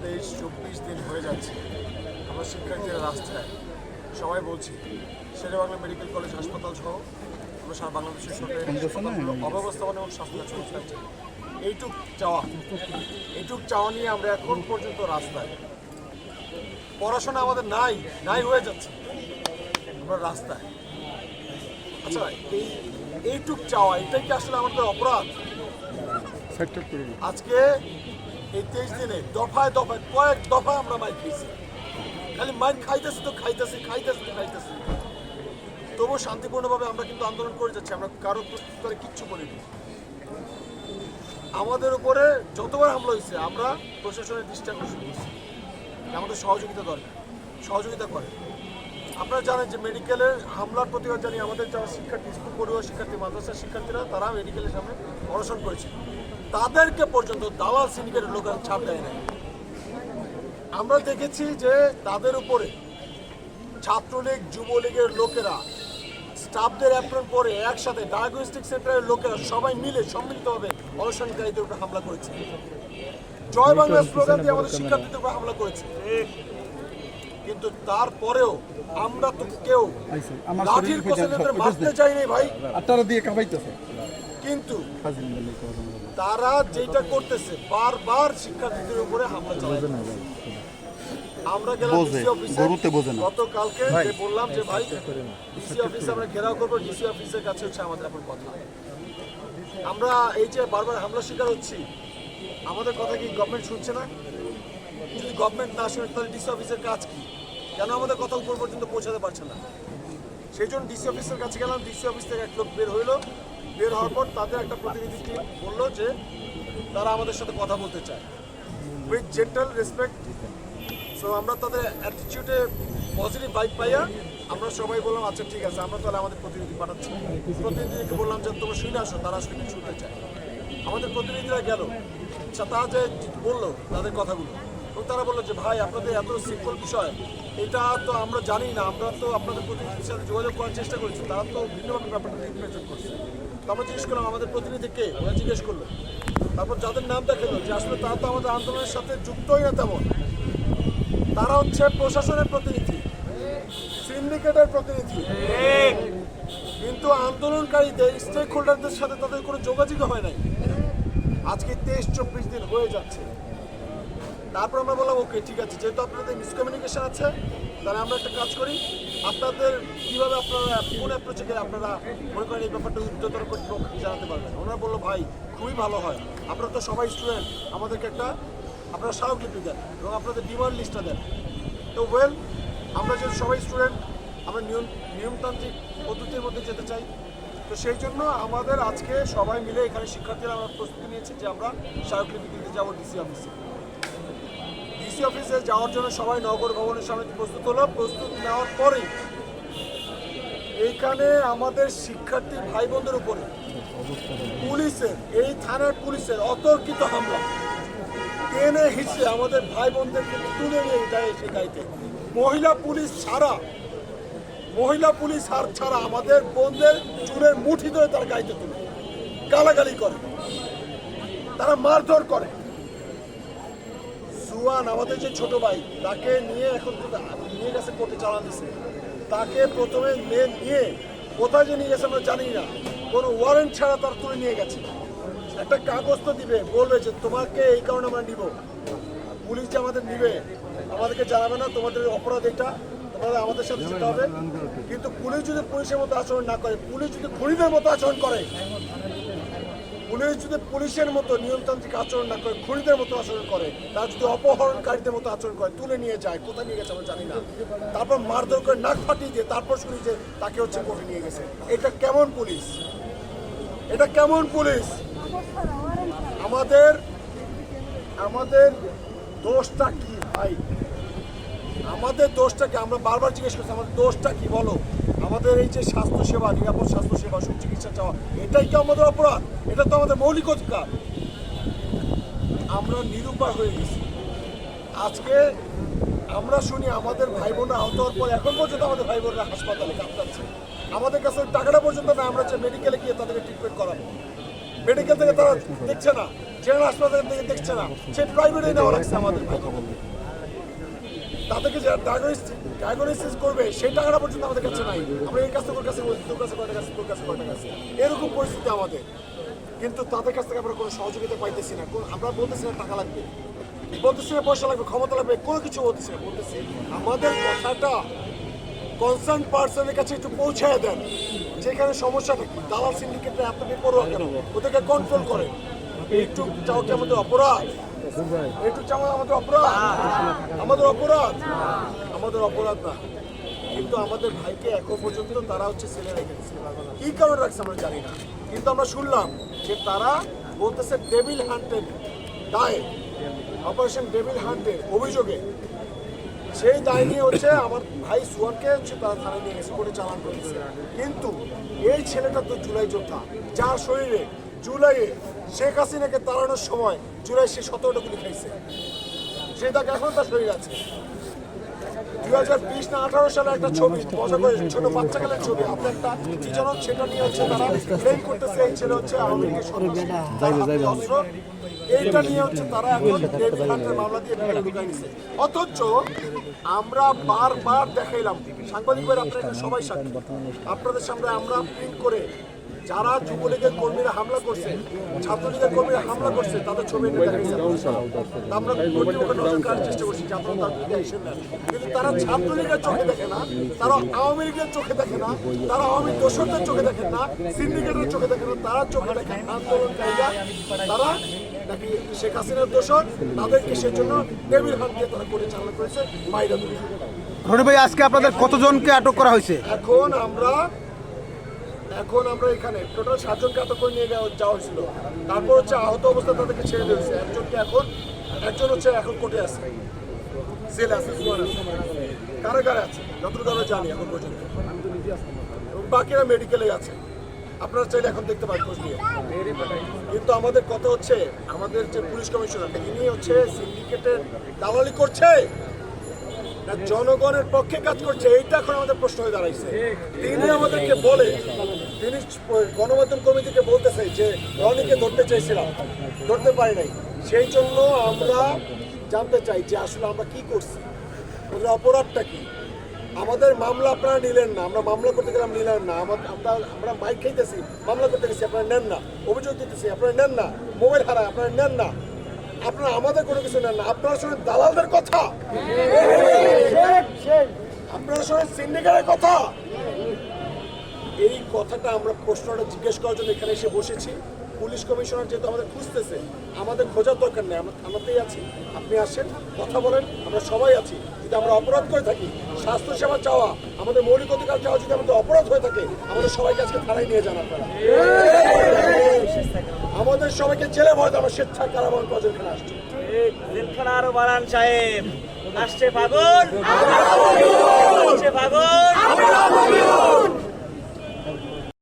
তেইশ চব্বিশ দিন হয়ে যাচ্ছে। আমরা শিক্ষার্থীরা রাস্তায় সবাই বলছি শেরে বাংলা মেডিকেল কলেজ হাসপাতাল সহ আমরা সারা বাংলাদেশের হাসপাতালগুলো অব্যবস্থাপনা এবং স্বাস্থ্য চলছে। এইটুক চাওয়া এইটুক চাওয়া নিয়ে আমরা এখন পর্যন্ত রাস্তায়। পড়াশোনা আমাদের নাই নাই হয়ে যাচ্ছে। আমরা রাস্তায়। আচ্ছা এই এইটুক চাওয়া এটাই কি আসলে আমাদের অপরাধ? আজকে এই তেইশ দিনে দফায় দফায়, কয়েক দফা আমরা মাইর খেয়েছি। খালি মাইর খাইতেছি তো খাইতেছি খাইতেছি তো খাইতেছি। তবু শান্তিপূর্ণভাবে আমরা কিন্তু আন্দোলন করে যাচ্ছি, আমরা কারও প্রত্যুত্তরে কিচ্ছু বলিনি আমাদের উপরে যতবার হামলা হয়েছে, আমরা প্রশাসনের দৃষ্টি আকর্ষণ করছি। আমাদের সহযোগিতা দরকার, সহযোগিতা করে। আপনারা জানেন যে মেডিকেলের হামলার প্রতিবাদ জানিয়ে আমাদের যারা শিক্ষার্থী, স্কুল পড়ুয়া শিক্ষার্থী, মাদ্রাসার শিক্ষার্থীরা তারা মেডিকেলের সামনে অনশন করেছে। তাদেরকে পর্যন্ত দালাল সিন্ডিকেটের লোকেরা ছাপ দেয় নাই। আমরা দেখেছি যে তাদের উপরে ছাত্রলীগ যুবলীগের লোকেরা স্টাফদের অ্যাপ্রন পরে একসাথে ডায়াগনস্টিক সেন্টারের লোকেরা সবাই মিলে সম্মিলিতভাবে অনশনকারীদের উপর হামলা করেছে। জয় বাংলা স্লোগান দিয়ে আমাদের শিক্ষার্থীদের উপর হামলা করেছে। কিন্তু তারপরেও আমরা তো কেউ লাঠির মারতে বুঝতে- চাই নাই ভাই। আত্মারা দিয়ে কামাইতেছে কিন্তু তারা যেটা করতেছে বারবার শিক্ষার্থীদের উপরে হামলা চালাচ্ছে আমরা গেলাম ডিসি অফিসে। গরুতে বোঝে না। গতকালকে যে বললাম যে ভাই ডিসি অফিসে আমরা ঘেরাও করব ডিসি অফিসের কাছে হচ্ছে আমাদের এখন কথা। আমরা এই যে বারবার হামলা শিকার হচ্ছি আমাদের কথা কি গভর্নমেন্ট শুনছে না? যদি গভর্নমেন্ট না শুনে তাহলে ডিসি অফিসের কাজ কি? কেন আমাদের কথা উপর পর্যন্ত পৌঁছাতে পারছে না? সেই জন্য ডিসি অফিসের কাছে গেলাম ডিসি অফিস থেকে এক লোক বের হইল। বের হওয়ার পর তাদের একটা প্রতিনিধি টিম বলল যে, তারা আমাদের সাথে কথা বলতে চায়। উইথ জেন্টাল রেসপেক্ট সো আমরা তাদের অ্যাটিটিউডে পজিটিভ বাইক পাইয়া আমরা সবাই বললাম আচ্ছা ঠিক আছে, আমরা তাহলে আমাদের প্রতিনিধি পাঠাচ্ছি। প্রতিনিধিকে বললাম যে, তোমরা শুনে আসো, তারা আসলে শুনতে চায়। আমাদের প্রতিনিধিরা গেল। আচ্ছা তারা যে বলল তাদের কথাগুলো এবং তারা বলল যে, ভাই, আপনাদের এত সিম্পল বিষয়, এটা তো আমরা জানি না। আমরা তো আপনাদের প্রতিনিধির সাথে যোগাযোগ করার চেষ্টা করেছি। তারা তো ভিন্নভাবে ব্যাপারটা রিপ্রেজেন্ট করছে। তো আমরা জিজ্ঞেস করলাম, আমাদের প্রতিনিধি কে? ওরা জিজ্ঞেস করল। তারপর যাদের নাম দেখাল, যে আসলে তারা তো আমাদের আন্দোলনের সাথে যুক্তই না তেমন। তারা হচ্ছে প্রশাসনের প্রতিনিধি সিন্ডিকেটের প্রতিনিধি। কিন্তু আন্দোলনকারীদের স্টেক হোল্ডারদের সাথে তাদের কোনো যোগাযোগ হয় নাই। আজকে তেইশ, চব্বিশ দিন হয়ে যাচ্ছে। তারপর আমরা বললাম, ওকে, ঠিক আছে, যেহেতু আপনাদের মিসকমিউনিকেশন আছে, তাহলে আমরা একটা কাজ করি। আপনাদের কীভাবে আপনারা, কোন অ্যাপ্রোচে গেলে আপনারা মনে করেন এই ব্যাপারটা উচ্চতর কর্তৃপক্ষকে জানাতে পারবেন? ওনারা বলল, ভাই, খুবই ভালো হয়। আপনারা তো সবাই স্টুডেন্ট আমাদেরকে একটা, আপনারা স্মারকলিপি দেন এবং আপনাদের ডিমান্ড লিস্টটা দেন। তো ওয়েল আমরা যেহেতু সবাই স্টুডেন্ট আমরা নিয়ম, নিয়মতান্ত্রিক পদ্ধতির মধ্যে যেতে চাই। তো সেই জন্য আমাদের আজকে সবাই মিলে এখানে শিক্ষার্থীরা আমরা প্রস্তুতি নিয়েছি যে আমরা স্মারকলিপি দিতে যাব ডিসি অফিসে ডিসি অফিসে যাওয়ার জন্য সবাই নগর ভবনের সামনে প্রস্তুত হলো। প্রস্তুত নেওয়ার পরেই এইখানে আমাদের শিক্ষার্থী ভাই বোনদের উপরে পুলিশের, এই থানার পুলিশের অতর্কিত হামলা। টেনে হিসে আমাদের ভাই বোনদেরকে তুলে নিয়ে যায় সে গাইতে মহিলা পুলিশ ছাড়া, মহিলা পুলিশ আর ছাড়া আমাদের বোনদের চুলের মুঠি ধরে তার গাইতে তুলে, গালাগালি করে, তারা মারধর করে। সুয়ান, আমাদের যে ছোট ভাই, তাকে নিয়ে এখন নিয়ে গেছে কোর্টে চালান দিছে। তাকে প্রথমে নিয়ে কোথায় যে নিয়ে গেছে আমরা জানি না। কোনো ওয়ারেন্ট ছাড়া তার তুলে নিয়ে গেছে। একটা কাগজ তো দিবে, বলবে যে তোমাকে এই কারণে আমরা নিব। পুলিশ যে আমাদের নিবে, আমাদেরকে জানাবে না, তোমাদের অপরাধ এটা, তোমাদের আমাদের সাথে যেতে হবে। কিন্তু পুলিশ যদি পুলিশের মতো আচরণ না করে, পুলিশ যদি খুনিদের মতো আচরণ করে পুলিশ যদি পুলিশের মতো নিয়মতান্ত্রিক আচরণ না করে, খুনিদের মতো আচরণ করে, তারা যদি অপহরণকারীদের মতো আচরণ করে, তুলে নিয়ে যায়, কোথায় নিয়ে গেছে আমরা জানি না। তারপর মারধর করে নাক ফাটিয়ে দিয়ে তারপর শুনি যে তাকে হচ্ছে কোর্টে নিয়ে গেছে। এটা কেমন পুলিশ? এটা কেমন পুলিশ? আমাদের আমাদের দোষটা কি, ভাই? আমাদের দোষটাকে আমরা বারবার জিজ্ঞেস করছি, আমাদের দোষটা কি? বলো। আমাদের এই যে স্বাস্থ্য সেবা নিরাপদ স্বাস্থ্য সেবা সুচিকিৎসা চাওয়া, এটাই কি আমাদের অপরাধ? এটা তো আমাদের মৌলিক অধিকার। আমরা নিরুপায় হয়ে গেছি। আজকে আমরা শুনি আমাদের ভাই বোনরা আহত হওয়ার পর এখন পর্যন্ত আমাদের ভাই বোনরা হাসপাতালে কাঁপতাচ্ছে আমাদের কাছে টাকাটা পর্যন্ত না আমরা যে মেডিকেলে গিয়ে তাদেরকে ট্রিটমেন্ট করাবো। মেডিকেল থেকে তারা দেখছে না জেনারেল হাসপাতাল থেকে দেখছে না, সে প্রাইভেটে নেওয়া লাগছে আমাদের ভাই তাদেরকে যে ডায়াগনোসিস করবে, সেই টাকাটা পর্যন্ত আমাদের কাছে নাই। আমরা এই কাছ থেকে কাছে বলছি তোর কাছে কয়টা কাছে, তোর কাছে কয়টা কাছে। এরকম পরিস্থিতি আমাদের। কিন্তু তাদের কাছ থেকে আমরা কোনো সহযোগিতা পাইতেছি না। আমরা বলতেছি না টাকা লাগবে। বলতেছি না পয়সা লাগবে, ক্ষমতা লাগবে, কোনো কিছু বলতেছি না। বলতেছি আমাদের কথাটা কনসার্ন পার্সনের কাছে একটু পৌঁছায় দেন। যেখানে সমস্যাটা কি দালাল সিন্ডিকেটটা এত বেপরোয়া কেন? ওদেরকে কন্ট্রোল করে। একটু চাও কি আমাদের অপরাধ। আমাদের অপরাধ। আমাদের অপরাধ। আমাদের অপরাধ না। কিন্তু আমাদের ভাইকে এখন পর্যন্ত তারা হচ্ছে ছেলে কি রাখছে আমরা জানি না। কিন্তু আমরা শুনলাম যে তারা বলতেছে ডেভিল দায়ে অপারেশন ডেভিল হান্টের অভিযোগে। সেই দায় নিয়ে হচ্ছে আমার ভাই সুয়ানকে হচ্ছে তারা থানায় নিয়ে গেছে কোর্টে চালান করেছে কিন্তু এই ছেলেটা তো জুলাই যোদ্ধা, যার শরীরে জুলাইয়ে শেখ হাসিনাকে তাড়ানোর সময় জুলাই সে সতেরোটা গুলি খাইছে। সে তাকে এখন তার শরীর আছে। দুই হাজার বিশ না আঠারো সালে একটা ছবি মজা করে ছোট বাচ্চাকালের ছবি আপনি একটা কি যেন সেটা নিয়ে হচ্ছে তারা ক্লেম করতেছে এই ছেলে হচ্ছে আওয়ামী লীগের অস্ত্র। এইটা নিয়ে হচ্ছে তারা এখন ডেভিড হান্টের মামলা দিয়ে ঢুকাই দিছে অথচ আমরা বারবার দেখাইলাম সাংবাদিক আপনারা সবাই সাক্ষী আপনাদের সামনে আমরা প্রিন্ট করে যারা যুবলীগের কর্মীরা হামলা করছে ছাত্রলীগের কর্মীরা হামলা করছে তাদের ছবি এনে আমরা নজর চেষ্টা করছি যে আপনারা তার বিরুদ্ধে action নেন। কিন্তু তারা ছাত্রলীগের চোখে দেখে না তারা আওয়ামী লীগের চোখে দেখে না তারা আওয়ামী দোষরদের চোখে দেখে না সিন্ডিকেটের চোখে দেখে না তারা চোখে দেখে আন্দোলনকারীরা তারা নাকি শেখ হাসিনার দোষর তাদেরকে সেজন্য টেবিল হাত দিয়ে তারা পরিচালনা করেছে বাইরে রনি ভাই আজকে আপনাদের কতজনকে আটক করা হয়েছে? এখন আমরা এখন আমরা এখানে টোটাল সাতজনকে আটক করে নিয়ে যাওয়া হয়েছিল। তারপর হচ্ছে আহত অবস্থা তাদেরকে ছেড়ে দেওয়া হয়েছে। একজনকে এখন একজন হচ্ছে এখন কোর্টে আছে। জেল আছে আছে। কারাগারে আছে। যতটুকু আমরা জানি এখন পর্যন্ত। বাকিরা মেডিকেলে আছে। আপনারা চাইলে এখন দেখতে পারেন খোঁজ নিয়ে। কিন্তু আমাদের কথা হচ্ছে, আমাদের যে পুলিশ কমিশনার, তিনি হচ্ছে সিন্ডিকেটের দালালি করছে। জনগণের পক্ষে কাজ করছে, এইটা এখন আমাদের প্রশ্ন হয়ে দাঁড়াইছে। তিনি আমাদেরকে বলে, তিনি গণমাধ্যম কমিটিকে বলতেছে যে রনিকে ধরতে চাইছিলাম ধরতে পারি নাই। সেই জন্য আমরা জানতে চাই যে, আসলে আমরা কি করছি? আমাদের অপরাধটা কি? আমাদের মামলা আপনারা নিলেন না, আমরা মামলা করতে গেলাম, নিলেন না। আমরা আমরা মাইক খাইতেছি, মামলা করতে গেছি, আপনারা নেন না। অভিযোগ দিতেছি, আপনারা নেন না। মোবাইল হারায়, আপনারা নেন না। আপনারা আমাদের কোনো কিছু নেন না। আপনারা শুনেন দালালদের কথা। আপনারা শোনেন সিন্ডিকেটের কথা। এই কথাটা আমরা প্রশ্নটা জিজ্ঞেস করার জন্য এখানে এসে বসেছি। পুলিশ কমিশনার যেহেতু আমাদের খুঁজতেছে, আমাদের খোঁজার দরকার নেই। আমরা থানাতেই আছি। আপনি আসেন, কথা বলেন, আমরা সবাই আছি। যদি আমরা অপরাধ করে থাকি স্বাস্থ্য সেবা চাওয়া, আমাদের মৌলিক অধিকার চাওয়া যদি আমাদের অপরাধ হয়ে থাকে, আমাদের সবাইকে আজকে থানায় নিয়ে যান আমাদের সবাইকে জেলে ভয় আমরা স্বেচ্ছা কারাবরণ কজন আসছে। আসছি আরও বাড়ান সাহেব। আসছে ফাগুন আসছে ফাগুন